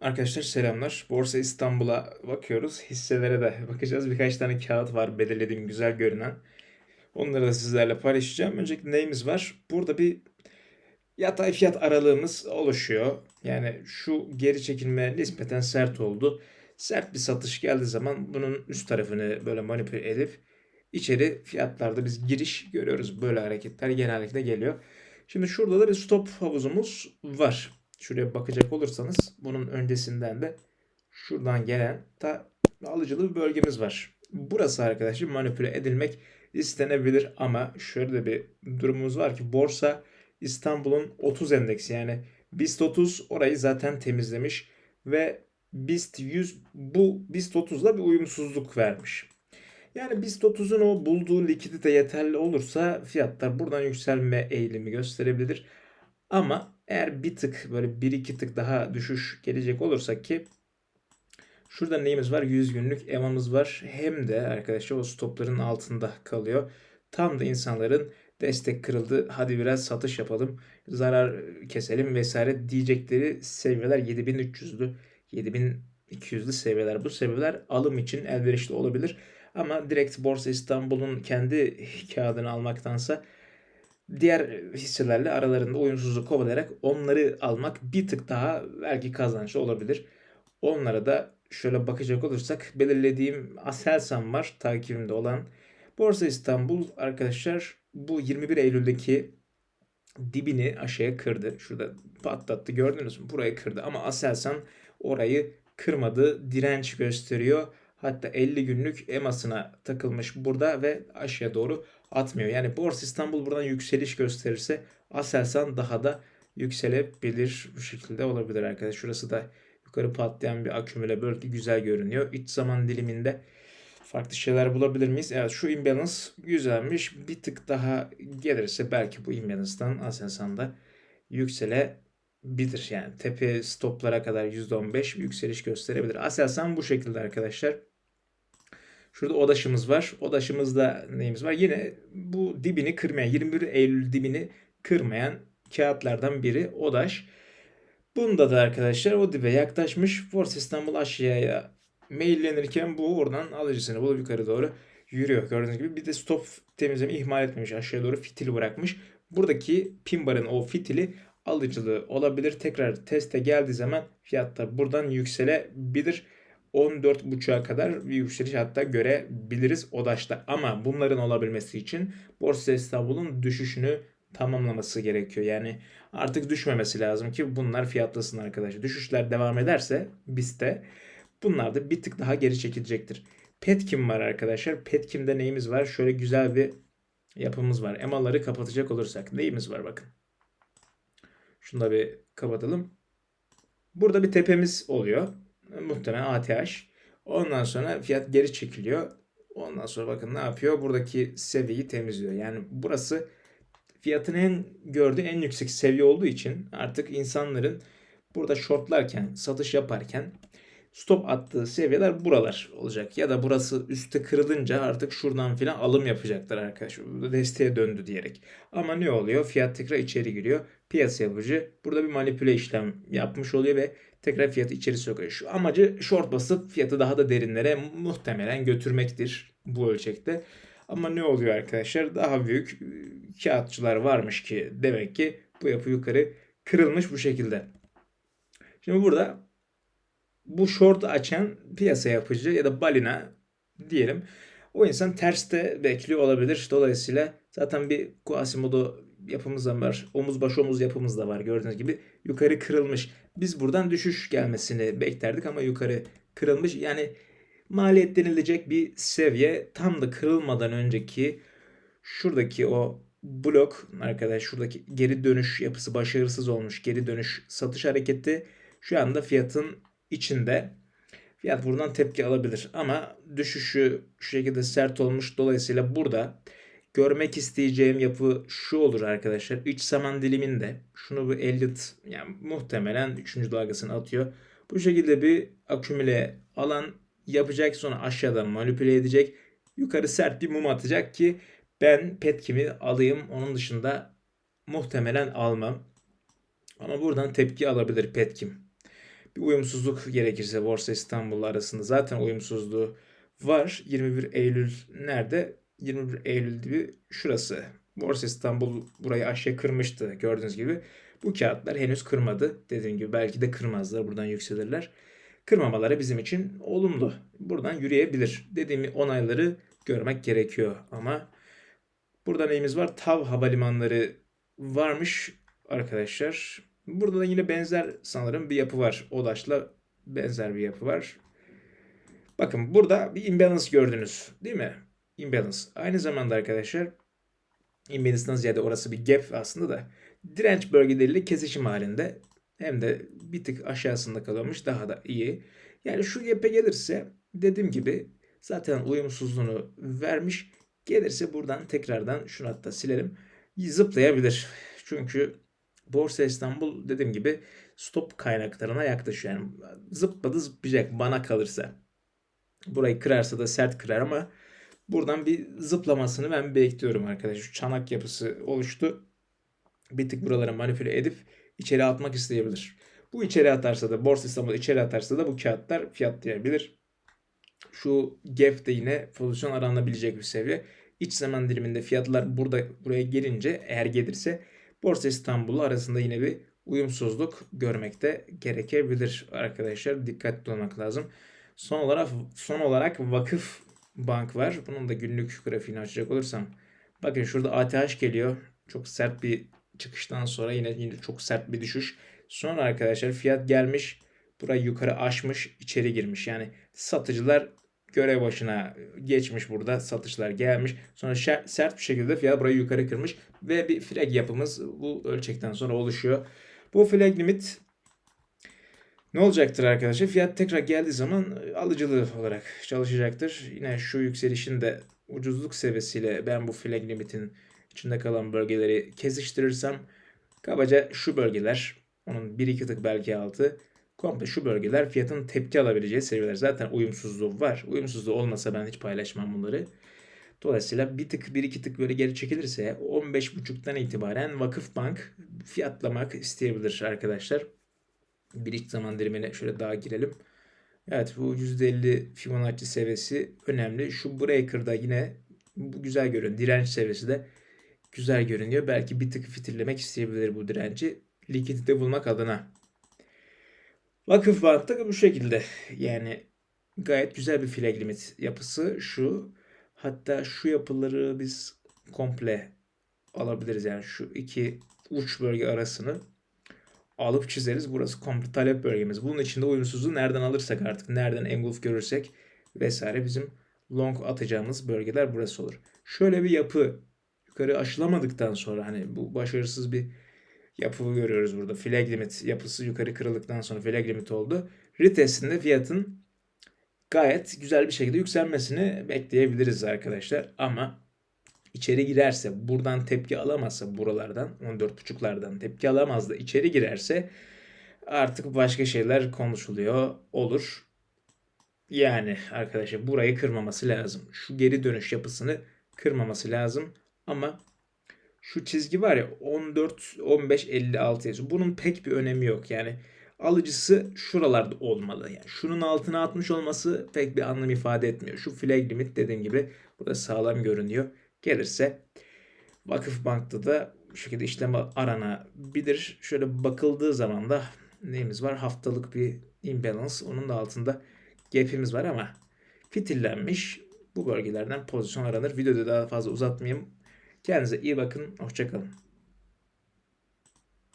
Arkadaşlar selamlar. Borsa İstanbul'a bakıyoruz. Hisselere de bakacağız. Birkaç tane kağıt var belirlediğim güzel görünen. Onları da sizlerle paylaşacağım. Öncelikle neyimiz var? Burada bir yatay fiyat aralığımız oluşuyor. Yani şu geri çekilme nispeten sert oldu. Sert bir satış geldiği zaman bunun üst tarafını böyle manipüle edip içeri fiyatlarda biz giriş görüyoruz. Böyle hareketler genellikle geliyor. Şimdi şurada da bir stop havuzumuz var. Şuraya bakacak olursanız bunun öncesinden de şuradan gelen ta alıcılı bir bölgemiz var. Burası arkadaşlar manipüle edilmek istenebilir ama şöyle de bir durumumuz var ki borsa İstanbul'un 30 endeksi yani BIST 30 orayı zaten temizlemiş ve BIST 100 bu BIST 30'la bir uyumsuzluk vermiş. Yani BIST 30'un o bulduğu likidite yeterli olursa fiyatlar buradan yükselme eğilimi gösterebilir. Ama eğer bir tık böyle bir iki tık daha düşüş gelecek olursa ki şurada neyimiz var? 100 günlük EMA'mız var. Hem de arkadaşlar o stopların altında kalıyor. Tam da insanların destek kırıldı. Hadi biraz satış yapalım. Zarar keselim vesaire diyecekleri seviyeler 7300'lü 7200'lü seviyeler. Bu seviyeler alım için elverişli olabilir. Ama direkt Borsa İstanbul'un kendi kağıdını almaktansa diğer hisselerle aralarında uyumsuzluk kovalayarak onları almak bir tık daha belki kazançlı olabilir. Onlara da şöyle bakacak olursak belirlediğim Aselsan var takibimde olan. Borsa İstanbul arkadaşlar bu 21 Eylül'deki dibini aşağıya kırdı. Şurada patlattı gördünüz mü? Burayı kırdı ama Aselsan orayı kırmadı. Direnç gösteriyor. Hatta 50 günlük EMA'sına takılmış burada ve aşağı doğru atmıyor. Yani Borsa İstanbul buradan yükseliş gösterirse Aselsan daha da yükselebilir. Bu şekilde olabilir arkadaşlar. Şurası da yukarı patlayan bir akümüle bölge güzel görünüyor. İç zaman diliminde farklı şeyler bulabilir miyiz? Evet şu imbalance güzelmiş. Bir tık daha gelirse belki bu imbalance'dan Aselsan'da yükselebilir. Yani tepe stoplara kadar %15 yükseliş gösterebilir. Aselsan bu şekilde arkadaşlar. Şurada odaşımız var. Odaşımızda neyimiz var? Yine bu dibini kırmayan 21 Eylül dibini kırmayan kağıtlardan biri odaş. Bunda da arkadaşlar o dibe yaklaşmış. Force İstanbul aşağıya maillenirken bu oradan alıcısını bulup yukarı doğru yürüyor. Gördüğünüz gibi bir de stop temizleme ihmal etmemiş. Aşağıya doğru fitili bırakmış. Buradaki pin barın o fitili alıcılığı olabilir. Tekrar teste geldiği zaman fiyatlar buradan yükselebilir. 14.5'a kadar bir yükseliş hatta görebiliriz ODAŞ'ta. Ama bunların olabilmesi için Borsa İstanbul'un düşüşünü tamamlaması gerekiyor. Yani artık düşmemesi lazım ki bunlar fiyatlasın arkadaşlar. Düşüşler devam ederse BIST'te bunlar da bir tık daha geri çekilecektir. Petkim var arkadaşlar. Petkim'de neyimiz var? Şöyle güzel bir yapımız var. EMA'ları kapatacak olursak neyimiz var bakın. Şunu da bir kapatalım. Burada bir tepemiz oluyor. Muhtemelen ATH. Ondan sonra fiyat geri çekiliyor. Ondan sonra bakın ne yapıyor? Buradaki seviyeyi temizliyor. Yani burası fiyatın en gördüğü en yüksek seviye olduğu için artık insanların burada shortlarken, satış yaparken stop attığı seviyeler buralar olacak. Ya da burası üstte kırılınca artık şuradan filan alım yapacaklar arkadaşlar. Desteğe döndü diyerek. Ama ne oluyor? Fiyat tekrar içeri giriyor. Piyasa yapıcı burada bir manipüle işlem yapmış oluyor ve tekrar fiyatı içeri sokuyor. Şu amacı short basıp fiyatı daha da derinlere muhtemelen götürmektir bu ölçekte. Ama ne oluyor arkadaşlar? Daha büyük kağıtçılar varmış ki demek ki bu yapı yukarı kırılmış bu şekilde. Şimdi burada bu short açan piyasa yapıcı ya da balina diyelim. O insan terste bekliyor olabilir. Dolayısıyla zaten bir Quasimodo yapımız da var. Omuz baş omuz yapımız da var. Gördüğünüz gibi yukarı kırılmış. Biz buradan düşüş gelmesini beklerdik ama yukarı kırılmış. Yani maliyet denilecek bir seviye tam da kırılmadan önceki şuradaki o blok arkadaş şuradaki geri dönüş yapısı başarısız olmuş. Geri dönüş satış hareketi şu anda fiyatın içinde. Fiyat buradan tepki alabilir ama düşüşü şu şekilde sert olmuş. Dolayısıyla burada görmek isteyeceğim yapı şu olur arkadaşlar. İç zaman diliminde şunu bu Elliot yani muhtemelen 3. dalgasını atıyor. Bu şekilde bir akümüle alan yapacak sonra aşağıdan manipüle edecek. Yukarı sert bir mum atacak ki ben petkimi alayım. Onun dışında muhtemelen almam. Ama buradan tepki alabilir petkim. bir uyumsuzluk gerekirse Borsa İstanbul arasında zaten uyumsuzluğu var. 21 Eylül nerede? 21 Eylül gibi şurası. Borsa İstanbul burayı aşağı kırmıştı gördüğünüz gibi. Bu kağıtlar henüz kırmadı. Dediğim gibi belki de kırmazlar. Buradan yükselirler. Kırmamaları bizim için olumlu. Buradan yürüyebilir. Dediğim onayları görmek gerekiyor. Ama burada neyimiz var? TAV havalimanları varmış arkadaşlar. Burada da yine benzer sanırım bir yapı var. ODAŞ'la benzer bir yapı var. Bakın burada bir imbalance gördünüz değil mi? Imbalance. Aynı zamanda arkadaşlar imbalance'dan ziyade orası bir gap aslında da direnç bölgeleriyle kesişim halinde hem de bir tık aşağısında kalıyormuş daha da iyi. Yani şu gap'e gelirse dediğim gibi zaten uyumsuzluğunu vermiş. Gelirse buradan tekrardan şunu hatta silelim. Zıplayabilir. Çünkü Borsa İstanbul dediğim gibi stop kaynaklarına yaklaşıyor. Yani zıpladı zıplayacak bana kalırsa. Burayı kırarsa da sert kırar ama buradan bir zıplamasını ben bekliyorum arkadaşlar. Şu çanak yapısı oluştu. Bir tık buraları manipüle edip içeri atmak isteyebilir. Bu içeri atarsa da Borsa İstanbul içeri atarsa da bu kağıtlar fiyatlayabilir. Şu GEF de yine pozisyon aranabilecek bir seviye. İç zaman diliminde fiyatlar burada buraya gelince eğer gelirse Borsa İstanbul arasında yine bir uyumsuzluk görmekte gerekebilir arkadaşlar. Dikkatli olmak lazım. Son olarak son olarak Vakıf Bank var. Bunun da günlük grafiğini açacak olursam. Bakın şurada ATH geliyor. Çok sert bir çıkıştan sonra yine yine çok sert bir düşüş. Sonra arkadaşlar fiyat gelmiş. Burayı yukarı aşmış, içeri girmiş. Yani satıcılar görev başına geçmiş burada. Satışlar gelmiş. Sonra sert bir şekilde fiyat burayı yukarı kırmış. Ve bir flag yapımız bu ölçekten sonra oluşuyor. Bu flag limit ne olacaktır arkadaşlar? Fiyat tekrar geldiği zaman alıcılı olarak çalışacaktır. Yine şu yükselişin de ucuzluk seviyesiyle ben bu flag limitin içinde kalan bölgeleri kesiştirirsem kabaca şu bölgeler onun 1-2 tık belki altı komple şu bölgeler fiyatın tepki alabileceği seviyeler. Zaten uyumsuzluğu var. Uyumsuzluğu olmasa ben hiç paylaşmam bunları. Dolayısıyla bir tık bir iki tık böyle geri çekilirse 15.5'tan itibaren Vakıfbank fiyatlamak isteyebilir arkadaşlar. Bir iç zaman dilimine şöyle daha girelim. Evet bu %50 Fibonacci seviyesi önemli. Şu breaker'da yine bu güzel görünüyor. Direnç seviyesi de güzel görünüyor. Belki bir tık fitirlemek isteyebilir bu direnci. Likidite bulmak adına. Vakıf da bu şekilde. Yani gayet güzel bir flag limit yapısı şu. Hatta şu yapıları biz komple alabiliriz. Yani şu iki uç bölge arasını alıp çizeriz. Burası komple talep bölgemiz. Bunun içinde uyumsuzluğu nereden alırsak artık, nereden engulf görürsek vesaire bizim long atacağımız bölgeler burası olur. Şöyle bir yapı yukarı aşılamadıktan sonra hani bu başarısız bir yapı görüyoruz burada. Flag limit yapısı yukarı kırıldıktan sonra flag limit oldu. Retestinde fiyatın gayet güzel bir şekilde yükselmesini bekleyebiliriz arkadaşlar. Ama içeri girerse buradan tepki alamazsa buralardan 14.5'lardan tepki alamaz da içeri girerse artık başka şeyler konuşuluyor olur. Yani arkadaşlar burayı kırmaması lazım. Şu geri dönüş yapısını kırmaması lazım. Ama şu çizgi var ya 14 15 56 yazıyor. Bunun pek bir önemi yok. Yani alıcısı şuralarda olmalı. Yani şunun altına atmış olması pek bir anlam ifade etmiyor. Şu flag limit dediğim gibi burada sağlam görünüyor. Gelirse Vakıf Bank'ta da bu şekilde işlem aranabilir. Şöyle bakıldığı zaman da neyimiz var? Haftalık bir imbalance. Onun da altında gap'imiz var ama fitillenmiş. Bu bölgelerden pozisyon aranır. Videoda daha fazla uzatmayayım. Kendinize iyi bakın. Hoşçakalın.